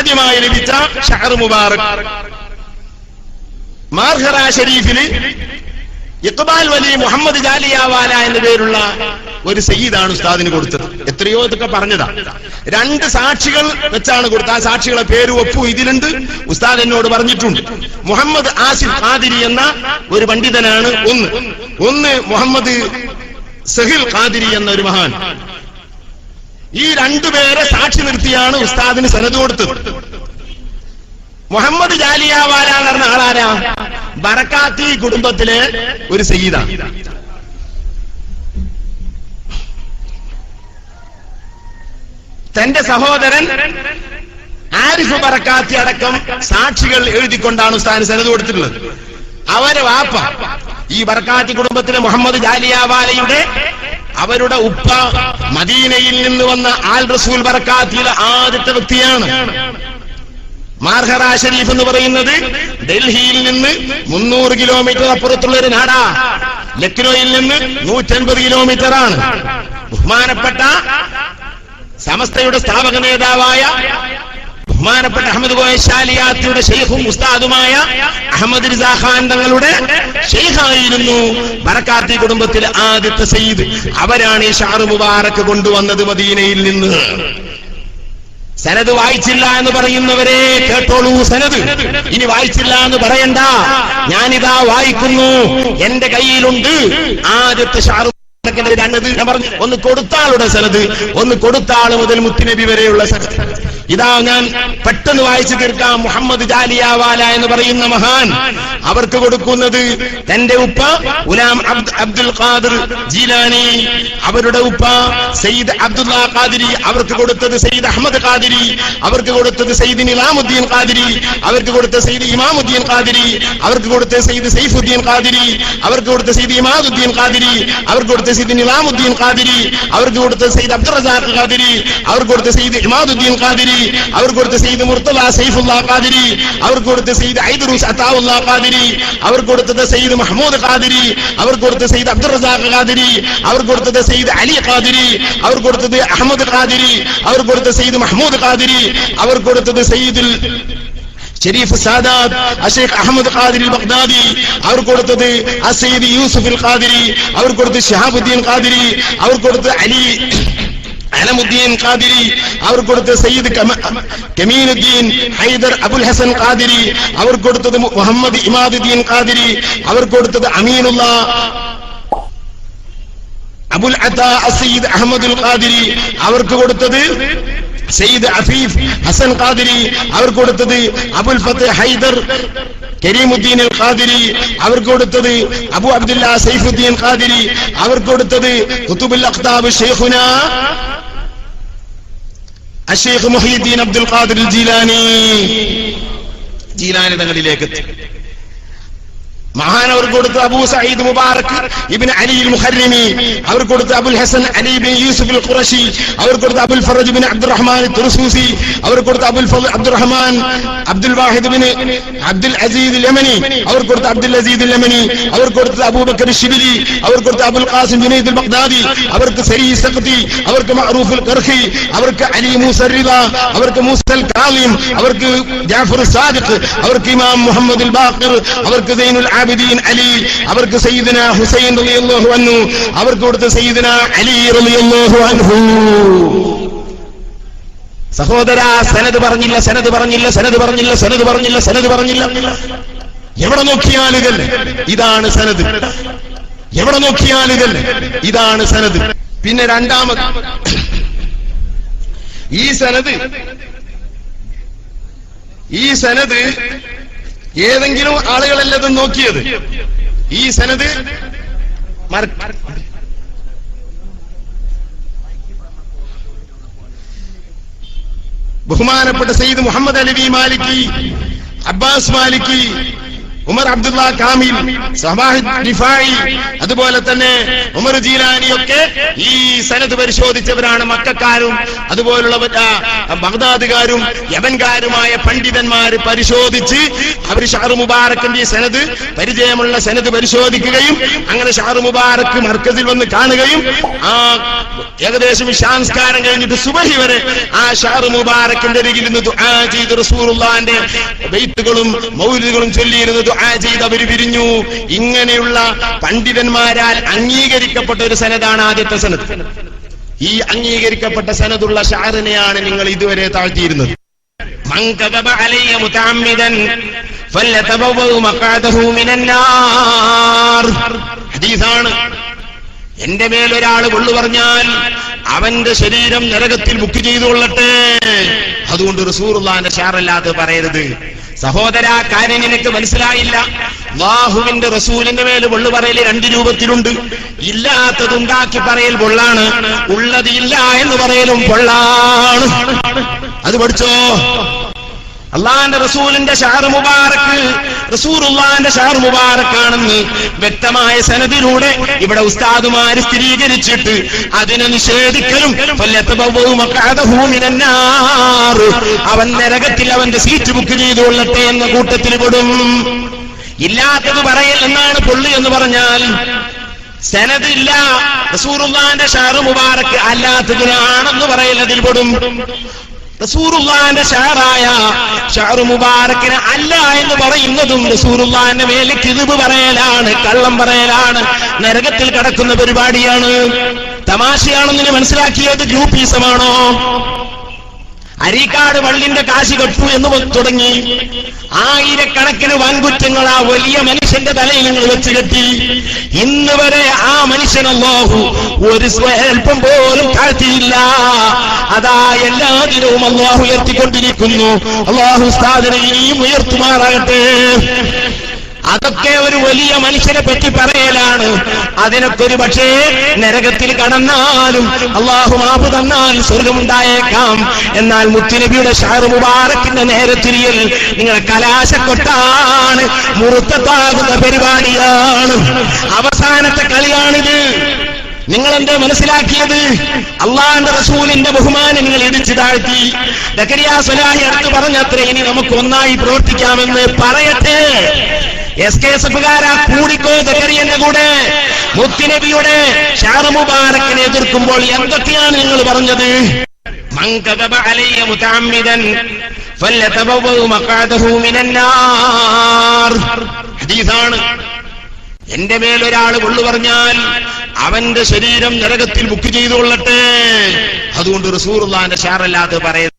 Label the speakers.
Speaker 1: ആദ്യമായി ലഭിച്ച ഷഹർ മുബാറക്. മാർഹറ ഷരീഫിൽ ഇക്ബാൽ വലി മുഹമ്മദ് ജാലിയാവാല എന്ന പേരുള്ള ഒരു സയ്യിദാണ് ഉസ്താദിന് കൊടുത്തത്. എത്രയോ ഇതൊക്കെ പറഞ്ഞതാ. രണ്ട് സാക്ഷികൾ വെച്ചാണ് കൊടുത്തത്. ആ സാക്ഷികളെ പേര് ഒപ്പു ഇതിലുണ്ട്. ഉസ്താദ് എന്നോട് പറഞ്ഞിട്ടുണ്ട്. മുഹമ്മദ് ആസിഫ് ഖാദിരി എന്ന ഒരു പണ്ഡിതനാണ് ഒന്ന്. ഒന്ന് മുഹമ്മദ് സഹിൽ ഖാദിരി എന്ന ഒരു മഹാൻ. ഈ രണ്ടുപേരെ സാക്ഷി നിർത്തിയാണ് ഉസ്താദിന് സനത് കൊടുത്തത്. മുഹമ്മദ് ജാലിയാവാല എന്ന് പറഞ്ഞ ആളാരാ? ബറക്കാത്തി കുടുംബത്തിലെ ഒരു സയ്യിദാണ് തന്റെ സഹോദരൻ ആരിഫ് ബറക്കാത്തി അടക്കം സാക്ഷികൾ എഴുതിക്കൊണ്ടാണ് ഉസ്താദിന് സനത് കൊടുത്തിട്ടുള്ളത്. അവരെ വാപ്പ ഈ ബർക്കാത്തി കുടുംബത്തിലെ മുഹമ്മദ് ജാലിയാവാലയുടെ അവരുടെ ഉപ്പ മദീനയിൽ നിന്ന് വന്ന ആൽ റസൂൽ ബർക്കാത്തിയിലെ ആദ്യത്തെ വ്യക്തിയാണ്. മാർഹറാ ഷരീഫ് എന്ന് പറയുന്നത് ഡൽഹിയിൽ നിന്ന് മുന്നൂറ് കിലോമീറ്റർ അപ്പുറത്തുള്ള ഒരു നാടാ. ലക്നോയിൽ നിന്ന് നൂറ്റൻപത് കിലോമീറ്റർ ആണ്. ബഹുമാനപ്പെട്ട സമസ്തയുടെ സ്ഥാപക നേതാവായ ബഹുമാനപ്പെട്ട അഹമ്മദ് ഗോയശാലിയാത്തിയുടെ ഷെയ്ഖും ഉസ്താദുമായ അഹമ്മദ് റിസാ ഖാൻ തങ്ങളുടെ ഷെയ്ഖായിരുന്നു ബറക്കാത്തി കുടുംബത്തിൽ ആദ്യത്തെ സയ്യിദ്. അവരാണ് ഈ ഷാറു മുബാറക്ക് കൊണ്ടുവന്നത് മദീനയിൽ നിന്ന്. സനത് വായിച്ചില്ല എന്ന് പറയുന്നവരെ കേട്ടോളൂ സനത് ഇനി വായിച്ചില്ല എന്ന് പറയണ്ട. ഞാനിതാ വായിക്കുന്നു. എന്റെ കയ്യിലുണ്ട് ആദ്യത്തെ ഷാറു ഒന്ന് കൊടുത്താളുടെ സനത് ഒന്ന് കൊടുത്താൾ മുതൽ മുത്തുനബി വരെയുള്ള സനത് ഇതാ ഞാൻ പെട്ടെന്ന് വായിച്ചു തീർക്കാം. മുഹമ്മദ് ജാലിയാവാല എന്ന് പറയുന്ന മഹാൻ അവർക്ക് കൊടുക്കുന്നത് തന്റെ ഉപ്പ ഉലാം അബ്ദുൽ ഖാദിർ ജീലാനി. അവരുടെ ഉപ്പ സയ്യിദ് അബ്ദുല്ല ഖാദിരി. അവർക്ക് കൊടുത്തത് സയ്യിദ് അഹമ്മദ് ഖാദിരി. അവർക്ക് കൊടുത്തത് സയ്യിദ് നിലാമുദ്ദീൻ ഖാദിരി. അവർക്ക് കൊടുത്ത സയ്യിദ് ഇമാമുദ്ദീൻ ഖാദിരി. അവർക്ക് കൊടുത്ത സയ്യിദ് സൈഫുദ്ദീൻ ഖാദിരി. അവർക്ക് കൊടുത്ത സയ്യിദ് ഇമാദുദ്ദീൻ ഖാദിരി. അവർക്ക് കൊടുത്ത സയ്യിദ് നിലാമുദ്ദീൻ ഖാദിരി. അവർക്ക് കൊടുത്ത സയ്യിദ് അബ്ദുൽ റസാഖ് ഖാദിരി. അവർക്ക് കൊടുത്ത സയ്യിദ് ഇമാദുദ്ദീൻ ഖാദിരി. അവർക്ക് കൊടുത്ത സയ്യിദ് മുർത്തല സൈഫുല്ലാ ഖാദിരി അവർക്ക് കൊടുത്ത സയ്യിദ് ഐദറൂസ് അത്താവുല്ലാ ഖാദിരി അവർക്ക് കൊടുത്തത് സയ്യിദ് മഹ്മൂദ് ഖാദിരി അവർക്ക് കൊടുത്ത സയ്യിദ് അബ്ദുൾ റസാഖ് ഖാദിരി അവർക്ക് കൊടുത്തത് സയ്യിദ് അലി ഖാദിരി അവർക്ക് കൊടുത്തത് അഹമ്മദ് ഖാദിരി അവർക്ക് കൊടുത്ത സയ്യിദ് മഹ്മൂദ് ഖാദിരി അവർക്ക് കൊടുത്തത് സയ്യിദുൽ ഷരീഫ് സാദാത്ത് അഷേഖ് അഹമ്മദ് ഖാദിരി ബഗ്ദാദി അവർ കൊടുത്തത് അസയ്യിദ് യൂസുഫ് ഖാദിരി അവർ കൊടുത്ത് ഷഹാബുദ്ദീൻ ഖാദിരി അവർ കൊടുത്ത് അലി അലമുദ്ദീൻ ഖാദിരി അവർ കൊടുത്ത സയ്യിദ് കമീനുദ്ദീൻ ഹൈദർ അബുൽ ഹസൻ ഖാദിരി അവർ കൊടുത്തത് മുഹമ്മദ് ഇമാദുദ്ദീൻ ഖാദിരി അവർ കൊടുത്തത് അമീനുള്ള അബുൽ അസീദ് സയ്യിദ് അഹമ്മദുൽ ഖാദിരി അവർക്ക് കൊടുത്തത് സയ്യിദ് അഫീഫ് ഹസൻ ഖാദിരി അവർ കൊടുത്തത് അബുൽ ഫത്ത് ഹൈദർ കരീമുദ്ദീൻ ഖാദിരി അവർ കൊടുത്തത് അബു അബ്ദുല്ല സൈഫുദ്ദീൻ ഖാദിരി അവർ കൊടുത്തത് കുത്തുബുൽ അഖ്താബ് ഷെയ്ഖുന. അഷേഖ് മുഹീദ്ദീൻ അബ്ദുൽ ഖാദിർ ജീലാനി. ജീലാനിടങ്ങളിലേക്ക് എത്തി. അവർ കൊടുത്ത അബൂ സയ്യിദ് മുബാറക് ഇബിൻ അലി മുഹരിമി അവർ കൊടുത്ത അബുൽ ഹസൻ അലി ബിൻ യൂസുഫ് ഖുറഷി അവർ കൊടുത്ത അബുൽ ഫറജ് ബിൻ അബ്ദുറഹ്മാൻ തുർസൂസി. അവർ കൊടുത്ത അബുൽ അബ്ദുറഹ്മാൻ അബ്ദുൽ വാഹിദ് ബിൻ അബ്ദുൽ അസീദ് യമനി അവർ കൊടുത്ത അബ്ദുൽ അസീദ് യമനി അവർ കൊടുത്ത അബൂബക്കർ ഷിബിലി അവർ കൊടുത്ത അബുൽ ഖാസിം ജുനൈദ് ബഗ്ദാദി. അവർക്ക് സരി സഖ്തി അവർക്ക് മഅറൂഫുൽ ഖർഹി അവർക്ക് അലി മൂസ റിദ അവർക്ക് മൂസൽ കാലിം. അവർക്ക് ജാഫർ സാദിഖ്. അവർക്ക് ഇമാം മുഹമ്മദ് ബാഖിർ. അവർക്ക് സൈനുൽ ആബിദീൻ അലി അവർക്ക് സയ്യിദന ഹുസൈൻ റളിയല്ലാഹു അൻഹു അവർക്ക് കൊടുത്ത സയ്യിദന അലി റളിയല്ലാഹു അൻഹു. സഹോദര സനത് പറഞ്ഞില്ല സനത് പറഞ്ഞില്ല സനത് പറഞ്ഞില്ല സനത് പറഞ്ഞില്ല സനത് പറഞ്ഞില്ല. എവിടെ നോക്കിയാൽ ഇതാണ് സനത് എവിടെ നോക്കിയാൽ ഇതാണ് സനത് പിന്നെ രണ്ടാമത് ഈ സനത് ഈ സനത് ഏതെങ്കിലും ആളുകളല്ലതും നോക്കിയത്? ഈ സനത് ബഹുമാനപ്പെട്ട സയ്യിദ് മുഹമ്മദ് അലവി മാലിക്കി അബ്ബാസ് മാലിക്കി ഉമർ അബ്ദുള്ള കാമിൽ ദിഫായി അതുപോലെ തന്നെ ഉമർ ജീലാനിയൊക്കെ ഈ സനത് പരിശോധിച്ചവരാണ് മക്കാരും അതുപോലുള്ള ബഗ്ദാദുകാരും യവൻകാരുമായ പണ്ഡിതന്മാർ പരിശോധിച്ച് അവർ ഷാറു മുബാറക്കിന്റെ സനത് പരിചയമുള്ള സനത് പരിശോധിക്കുകയും അങ്ങനെ ഷാറു മുബാറക്ക് മർക്കസിൽ വന്ന് കാണുകയും ആ ഏകദേശം സംസ്കാരം കഴിഞ്ഞിട്ട് സുബഹി വരെ ആ ഷാറു മുബാറക്കിന്റെ അരികിൽ നിന്ന് ചെയ്ത് റസൂറുള്ളാന്റെ ബെയ്ത്തുകളും മൗലികളും ചൊല്ലിയിരുന്ന് ദുആ ചെയ്ത് അവർ പിരിഞ്ഞു. ഇങ്ങനെയുള്ള പണ്ഡിതന്മാരാൽ അംഗീകരിക്കപ്പെട്ട ഒരു സനതാണ് ആദ്യത്തെ സനത്. ഈ അംഗീകരിക്കപ്പെട്ട സനതുള്ള ഷാറിനെയാണ് നിങ്ങൾ ഇതുവരെ താഴ്ത്തിയിരുന്നത്. എന്റെ മേലൊരാൾ കൊള്ളു പറഞ്ഞാൽ അവന്റെ ശരീരം നരകത്തിൽ ബുക്ക് ചെയ്തു കൊള്ളട്ടെ അതുകൊണ്ട് റസൂറുള്ളാന്റെ ഷാറല്ലാതെ പറയരുത്. സഹോദര കാര്യം നിനക്ക് മനസ്സിലായില്ല. ബാഹുവിന്റെ റസൂലിന്റെ മേൽ പൊള്ളു പറയൽ രണ്ട് രൂപത്തിലുണ്ട്. ഇല്ലാത്തത് ഉണ്ടാക്കി പറയൽ പൊള്ളാണ്. ഉള്ളത് ഇല്ല എന്ന് പറയലും പൊള്ളാണ്. അത് പഠിച്ചോ? അള്ളാന്റെ റസൂലിന്റെ ഷാർ മുബാറക്ക് റസൂറുള്ളാന്റെ ഷാർ മുബാറക്കാണെന്ന് വ്യക്തമായ സനദിലൂടെ ഇവിടെ ഉസ്താദുമാര് സ്ഥിരീകരിച്ചിട്ട് അതിനെ നിഷേധിക്കലും. അവൻ നരകത്തിൽ അവന്റെ സീറ്റ് ബുക്ക് ചെയ്തുകൊള്ളട്ടെ എന്ന കൂട്ടത്തിൽ പെടും ഇല്ലാത്തത് പറയൽ എന്നാണ് പൊള്ളി എന്ന് പറഞ്ഞാൽ സനദില്ല റസൂറുള്ളാന്റെ ഷാറ് മുബാറക്ക് അല്ലാത്തതിനാണെന്ന് പറയൽ അതിൽ പെടും റസൂറുള്ളാന്റെ ഷാറായ ഷാറു മുബാറക്കിന് അല്ല എന്ന് പറയുന്നതും റസൂറുള്ളാന്റെ മേലെ കിഴിവ് പറയലാണ് കള്ളം പറയലാണ് നരകത്തിൽ കടക്കുന്ന പരിപാടിയാണ്. തമാശയാണെന്ന് മനസ്സിലാക്കിയത് ഗ്രൂപ്പീസമാണോ? അരീക്കാട് വള്ളിന്റെ കാശി കെട്ടു എന്ന് തുടങ്ങി. ആയിരക്കണക്കിന് വൻകുറ്റങ്ങൾ ആ വലിയ മനുഷ്യന്റെ തലയിൽ നിങ്ങൾ വെച്ച് കെട്ടി ഇന്ന് വരെ ആ മനുഷ്യനല്ലാഹു ഒരു സ്വൽപ്പം പോലും താഴ്ത്തിയില്ല. അതാ എല്ലാ ദിനവും അള്ളാഹു ഉയർത്തിക്കൊണ്ടിരിക്കുന്നു. അള്ളാഹു സ്ഥാപന ഇനിയും ഉയർത്തുമാറാകട്ടെ. അതൊക്കെ ഒരു വലിയ മനുഷ്യനെ പറ്റി പറയലാണ്. അതിനൊക്കെ ഒരു പക്ഷേ നരകത്തിൽ കടന്നാലും അള്ളാഹു മാപ്പ് തന്നാൽ സ്വർഗമുണ്ടായേക്കാം. എന്നാൽ മുത്തുനബിയുടെ ഷാർ മുബാറക്കിന്റെ നേരത്തിരിയൽ നിങ്ങളെ കലാശക്കൊട്ടാണ് മുറുത്തത്താകുന്ന പരിപാടിയാണ്. അവസാനത്തെ കളിയാണിത്. നിങ്ങൾ എന്താ മനസ്സിലാക്കിയത്? അള്ളാന്റെ റസൂലിന്റെ ബഹുമാനം നിങ്ങൾ ഇടിച്ചു താഴ്ത്തി. ദക്കരിയാ സ്വലാഹി അടുത്ത് പറഞ്ഞത്രേ ഇനി നമുക്ക് ഒന്നായി പ്രവർത്തിക്കാമെന്ന് പറയട്ടെ. എസ് കെ എസ് എഫുകാരാ കൂടിക്കോ ദക്കരിയന്റെ കൂടെ. മുത്തിനബിയുടെ ഷാറ് മുബാറക്കിനെ എതിർക്കുമ്പോൾ എന്തൊക്കെയാണ് ഞങ്ങൾ പറഞ്ഞത്? എന്റെ മേലൊരാൾ കൊള്ളു പറഞ്ഞാൽ അവന്റെ ശരീരം നരകത്തിൽ ബുക്ക് ചെയ്തുകൊള്ളട്ടെ. അതുകൊണ്ട് റസൂർ ഷാറല്ലാതെ പറയുന്നത്